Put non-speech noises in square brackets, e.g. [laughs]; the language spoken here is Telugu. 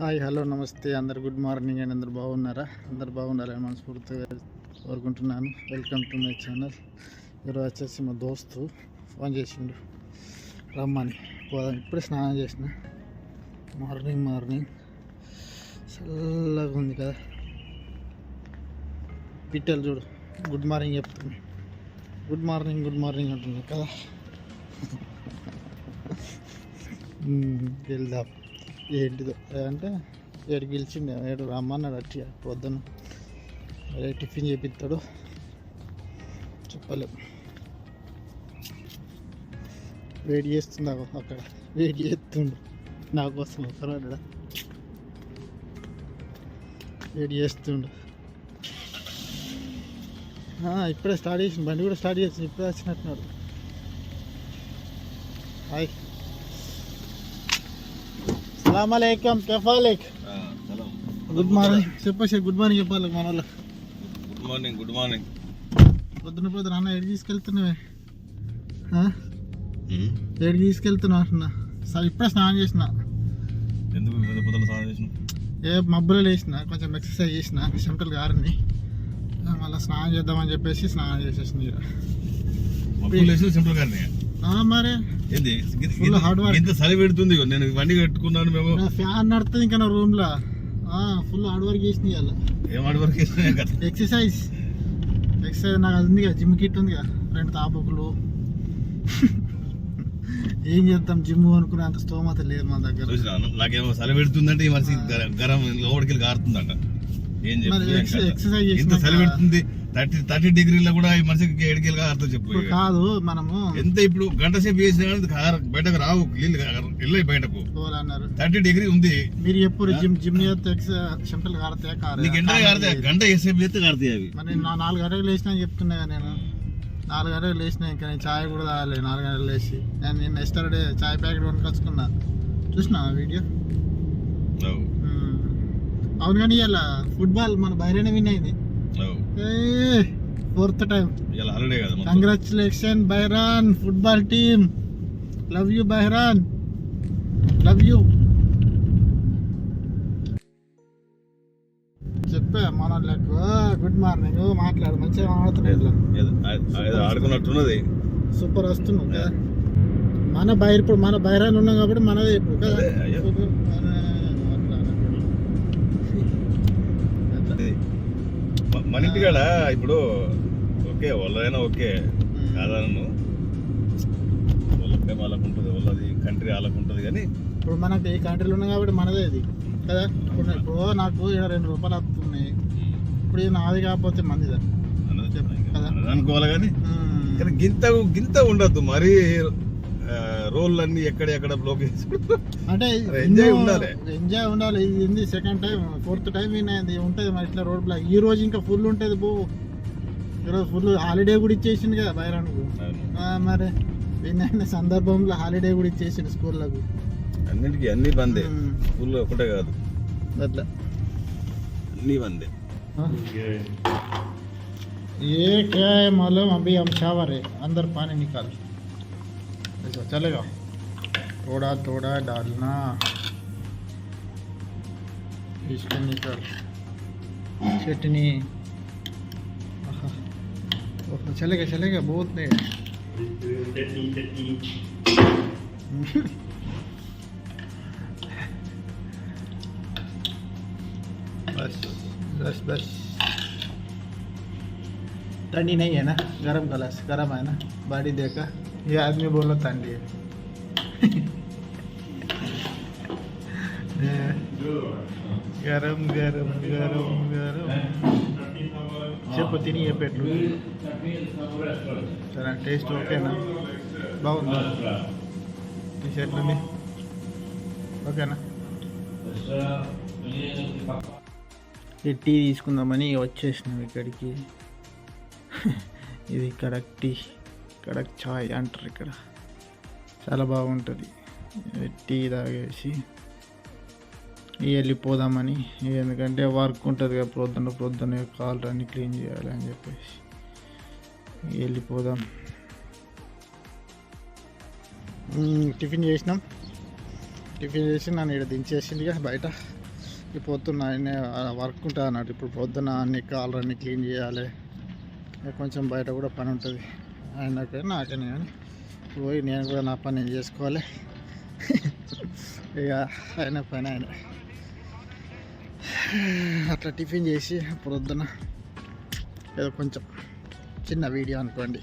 హాయ్ హలో నమస్తే. అందరు గుడ్ మార్నింగ్ అండ్. అందరు బాగున్నారా? అందరు బాగుండాలని మనస్ఫూర్తిగా కోరుకుంటున్నాను. Welcome to my channel. ఈరోజు వచ్చేసి మా దోస్తు ఫోన్ చేసిండు. రమ్మని. పోదాం. ఇప్పుడే స్నానం చేసిన. Morning morning. చల్లగా ఉంది కదా. పిట్టలు చూడు. గుడ్ మార్నింగ్ చెప్తుంది. గుడ్ మార్నింగ్ గుడ్ మార్నింగ్ అంటుంది కదా. [laughs] వెళ్దాం. ఏంటిదో అంటే ఏడు గెలిచింది ఏడు రమ్మన్నాడు అట్టి పొద్దున అదే టిఫిన్ చేపిస్తాడు చెప్పలేం. వెయిట్ చేస్తుంది అక్కడ. వెయిట్ చేస్తుండు. నా కోసం ఒకరాడా వెయిట్ చేస్తుండు. ఇప్పుడే స్టార్ట్ చేసింది బండి కూడా స్టార్ట్ చేసింది ఇప్పుడే వచ్చినట్టున్నాడు. హాయ్. సలాం అలైకం కెఫాలిక్ గుడ్ మార్నింగ్ చెప్పేసి గుడ్ మార్నింగ్ చెప్పాలి మన గుడ్ మార్నింగ్ గుడ్ మార్నింగ్ పొద్దున పొద్దున అన్న ఎడికి తీసుకెళ్తున్నావే? ఎడికి తీసుకెళ్తున్నావు అంటున్నా సరే ఇప్పుడే స్నానం చేసిన. ఎందుకు పెద్ద పొద్దుల స్నానం చేసిన ఏ మబ్బులో లేచిన కొంచెం ఎక్సర్సైజ్ చేసిన చెమటలు గారిని. మళ్ళీ స్నానం చేద్దామని చెప్పేసి స్నానం చేసేసిన గానే ఆ, మరి. ఏంది? hard work. ఇంత చలి పెడుతుంది నేను బండి కట్టుకున్నాను మేము. ఫ్యాన్ నడుతుంది ఇంకా నా రూమ్లో ఫుల్ హార్డ్ వర్క్ చేసిన ఇవాళ. ఏం ఆడి వరకు ఎక్సర్సైజ్ ఎక్సర్సైజ్ నాకు అది ఉంది కదా జిమ్ కిట్ ఉంది కదా రెండు తాపకులు. ఏం చేద్దాం జిమ్ అనుకునే అంత స్తోమత లేదు మన దగ్గర. నాకేమో చలి పెడుతుందంటే ఈ మనిషి గర- లోపలికి కారుతుందంట ఏం చెప్పు? ఎక్సర్సైజ్ ఇంత చలి పెడుతుంది. థర్టీ థర్టీ డిగ్రీలో కూడా ఈ మనిషికి ఏడికెళ్ళి కారుతుంది చెప్పు. కాదు మనము ఎంత ఇప్పుడు గంట సేపు చేసినా కానీ కార- బయటకు రావు నీళ్ళు వెళ్ళి బయటకు. థర్టీ డిగ్రీ ఉంది. మీరు ఎప్పుడు జిమ్ జిమ్ చెమటలు కారతాయా కారు. నీకు ఎండ కారుతాయి గంట సేపు చేస్తే కారుతాయి అవి. నాలుగు లేచినా అని చెప్తున్నా నేను. నాలుగు గంటలకు లేచినా ఇంకా నేను చాయ్ కూడా తాగాలి నాలుగు గంటలకు లేచి. నేను నిన్న ఎస్టర్డే చాయ్ ప్యాకెట్ కొనుకొచ్చుకున్నా. చూసినా వీడియో. అవును కానీ ఇలా ఫుట్బాల్ మన బైరేనే విన్ అయింది. Fourth time. కంగ్రాచులేషన్ బైరాన్ ఫుట్బాల్ టీమ్ లవ్ యూ బైరాన్ లవ్ యూ చెప్పా మన గుడ్ మార్నింగ్ మాట్లాడు మంచిగా ఆడుకున్నట్టున్నది. సూపర్ వస్తున్నావు కదా మన బైర్ ఇప్పుడు మన బైరాన్ ఉన్నాం కాబట్టి మనదే ఇప్పుడు కదా? మన ఇంటికాడ ఇప్పుడు ఓకే వాళ్ళైనా ఓకే. కాదనను. వాళ్ళ ప్రేమ వాళ్ళకు ఉంటుంది వాళ్ళది కంట్రీ వాళ్ళకు ఉంటుంది కానీ ఇప్పుడు మనకి ఈ కంట్రీలో ఉన్నాం కాబట్టి మనదే ఇది. కదా? ఇప్పుడు ఇప్పుడు నాకు ఇక్కడ రెండు రూపాయలు వస్తున్నాయి. ఇప్పుడు ఇది నాది కాకపోతే మందిదా? అనుకోవాలి కానీ. కానీ గింత గింత ఉండద్దు. మరి రోల్ అన్ని ఎక్కడ ఎక్కడ బ్లోక్ అంటే అరే, enjoy ఉండాలి. ఎంజాయ్ ఉండాలి ఇది ఉంది సెకండ్ టైం ఫోర్త్ టైం వినైంది ఉంటుంది మరి ఇట్లా రోడ్ బ్లాక్ ఈ రోజు ఇంకా ఫుల్ ఉంటుంది బో ఈరోజు ఫుల్ హాలిడే కూడా ఇచ్చేసింది కదా బైరాన్కు ఆ, మరి వినైన సందర్భంలో హాలిడే కూడా ఇచ్చేసింది స్కూళ్ళకు అన్నిటికీ అన్ని బందే మ్మ్. స్కూల్లో ఒకటే కాదు అట్లా అన్ని బందే ये क्या है मालूम अभी हम शावर है अंदर पानी निकाल ऐसा चलेगा। थोड़ा थोड़ा डालना। इसको निकाल। चटनी। ओह, चलेगा चलेगा बहुत नहीं बस बस बस। ठंडी नहीं है ना? गरम गलास गरम है ना? बाड़ी देखा। ये आदमी बोला ठंडी है ये गरम गरम गरम गरम చెప్పు తిని చెప్పేట్లు సరే టేస్ట్ ఓకేనా బాగుందా టీ ఎట్లుంది ఓకేనా ఈ టీ తీసుకుందామని వచ్చేసినాం ఇక్కడికి [laughs] ఇది కడక్ టీ కడక్ చాయ్ అంటారు ఇక్కడ. చాలా బాగుంటుంది. టీ తాగేసి వెళ్ళిపోదామని. ఎందుకంటే వర్క్ ఉంటుంది కదా ప్రొద్దున ప్రొద్దున కాళ్ళు అన్ని క్లీన్ చేయాలి అని చెప్పేసి వెళ్ళిపోదాం. టిఫిన్ చేసినాం. టిఫిన్ చేసి నన్ను ఇక్కడ దించేసిందిగా బయట. ఈ పొద్దున్న ఆయన వర్క్ ఉంటుంది అన్నట్టు ఇప్పుడు పొద్దున అన్ని కాళ్ళు అన్ని క్లీన్ చేయాలి. కొంచెం బయట కూడా పని ఉంటుంది. ఆయనకే నాకనే కానీ పోయి నేను కూడా నా పని నేను చేసుకోవాలి. ఇక ఆయన పని ఆయన. అట్లా టిఫిన్ చేసి పొద్దున ఏదో కొంచెం చిన్న వీడియో అనుకోండి.